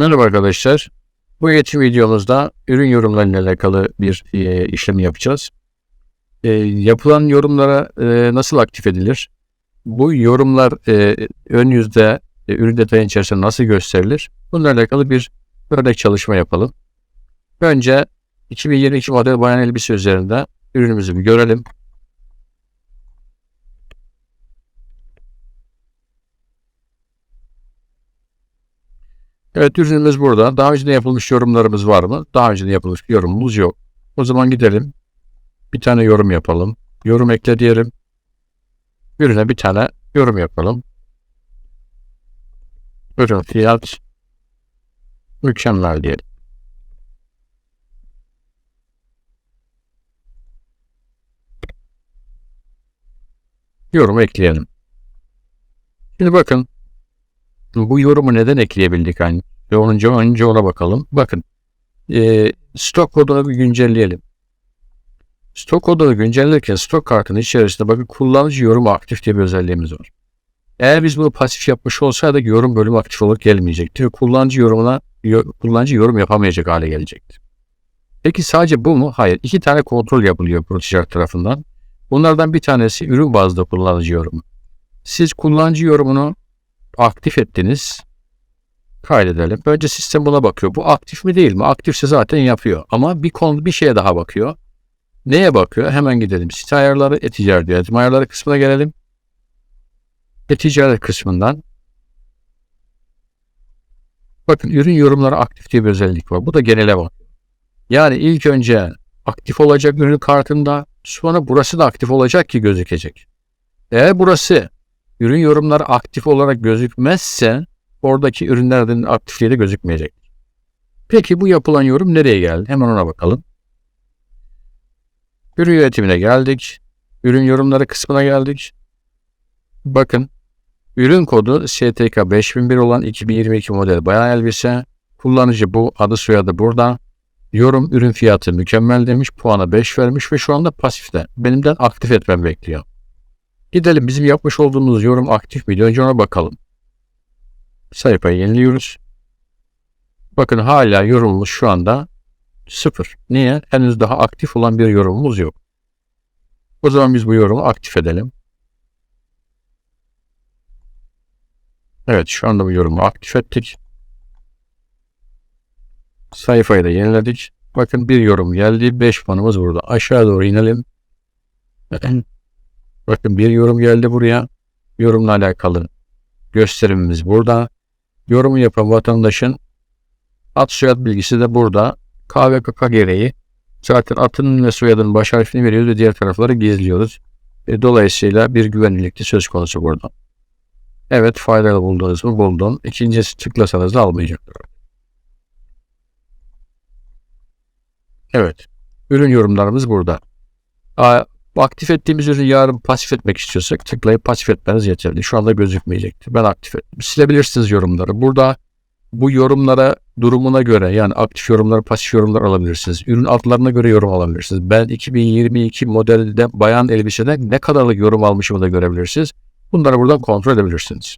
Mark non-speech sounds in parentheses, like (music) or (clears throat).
Merhaba arkadaşlar. Bu eğitim videomuzda ürün yorumlarıyla alakalı bir e, işlem yapacağız. E, yapılan yorumlara e, nasıl aktif edilir? Bu yorumlar e, ön yüzde e, ürün detayın içerisinde nasıl gösterilir? Bunlarla alakalı bir örnek çalışma yapalım. Önce 2022 model bayan elbise üzerinde ürünümüzü bir görelim. Evet ürünümüz burada. Daha önce de yapılmış yorumlarımız var mı? Daha önce de yapılmış yorumumuz yok. O zaman gidelim. Bir tane yorum yapalım. Yorum ekle diyelim. Ürüne bir tane yorum yapalım. Ürün fiyat mükemmel diyelim. Yorum ekleyelim. Şimdi bakın bu yorumu neden ekleyebildik hani? Ve önce, önce ona bakalım. Bakın. E, stok kodunu bir güncelleyelim. Stok kodunu güncellerken stok kartının içerisinde bakın kullanıcı yorum aktif diye bir özelliğimiz var. Eğer biz bunu pasif yapmış olsaydık yorum bölümü aktif olarak gelmeyecekti. Kullanıcı yorumuna kullanıcı yorum yapamayacak hale gelecekti. Peki sadece bu mu? Hayır. İki tane kontrol yapılıyor protijer tarafından. Bunlardan bir tanesi ürün bazlı kullanıcı yorumu. Siz kullanıcı yorumunu aktif ettiniz. Kaydedelim. Önce sistem buna bakıyor. Bu aktif mi değil mi? Aktifse zaten yapıyor. Ama bir konu bir şeye daha bakıyor. Neye bakıyor? Hemen gidelim. Site ayarları, e-ticaret yönetim ayarları kısmına gelelim. E-ticaret kısmından bakın ürün yorumları aktif diye bir özellik var. Bu da genele bak. Yani ilk önce aktif olacak ürün kartında sonra burası da aktif olacak ki gözükecek. Eğer burası ürün yorumları aktif olarak gözükmezse oradaki ürünlerin aktifliği de gözükmeyecek. Peki bu yapılan yorum nereye geldi? Hemen ona bakalım. Ürün yönetimine geldik. Ürün yorumları kısmına geldik. Bakın ürün kodu STK 5001 olan 2022 model bayan elbise. Kullanıcı bu. Adı soyadı burada. Yorum ürün fiyatı mükemmel demiş. Puana 5 vermiş ve şu anda pasifte. Benimden aktif etmem bekliyor. Gidelim bizim yapmış olduğumuz yorum aktif miydi? Önce ona bakalım. Sayfayı yeniliyoruz. Bakın hala yorumumuz şu anda sıfır. Niye? Henüz daha aktif olan bir yorumumuz yok. O zaman biz bu yorumu aktif edelim. Evet şu anda bu yorumu aktif ettik. Sayfayı da yeniledik. Bakın bir yorum geldi. 5 puanımız burada. Aşağı doğru inelim. (clears throat) Bakın bir yorum geldi buraya. Yorumla alakalı gösterimimiz burada. Yorumu yapan vatandaşın ad soyad bilgisi de burada. KVKK gereği zaten atının ve soyadının baş harfini veriyoruz ve diğer tarafları gizliyoruz. E, dolayısıyla bir güvenlikli söz konusu burada. Evet faydalı buldunuz mu? Buldum. İkincisi tıklasanız da almayacaktır. Evet. Ürün yorumlarımız burada. Aktif ettiğimiz ürünü yarın pasif etmek istiyorsak tıklayıp pasif etmeniz yeterli. Şu anda gözükmeyecektir. Ben aktif ettim. Silebilirsiniz yorumları. Burada bu yorumlara durumuna göre yani aktif yorumlar, pasif yorumlar alabilirsiniz. Ürün adlarına göre yorum alabilirsiniz. Ben 2022 modelde bayan elbisede ne kadarlık yorum almışımı da görebilirsiniz. Bunları buradan kontrol edebilirsiniz.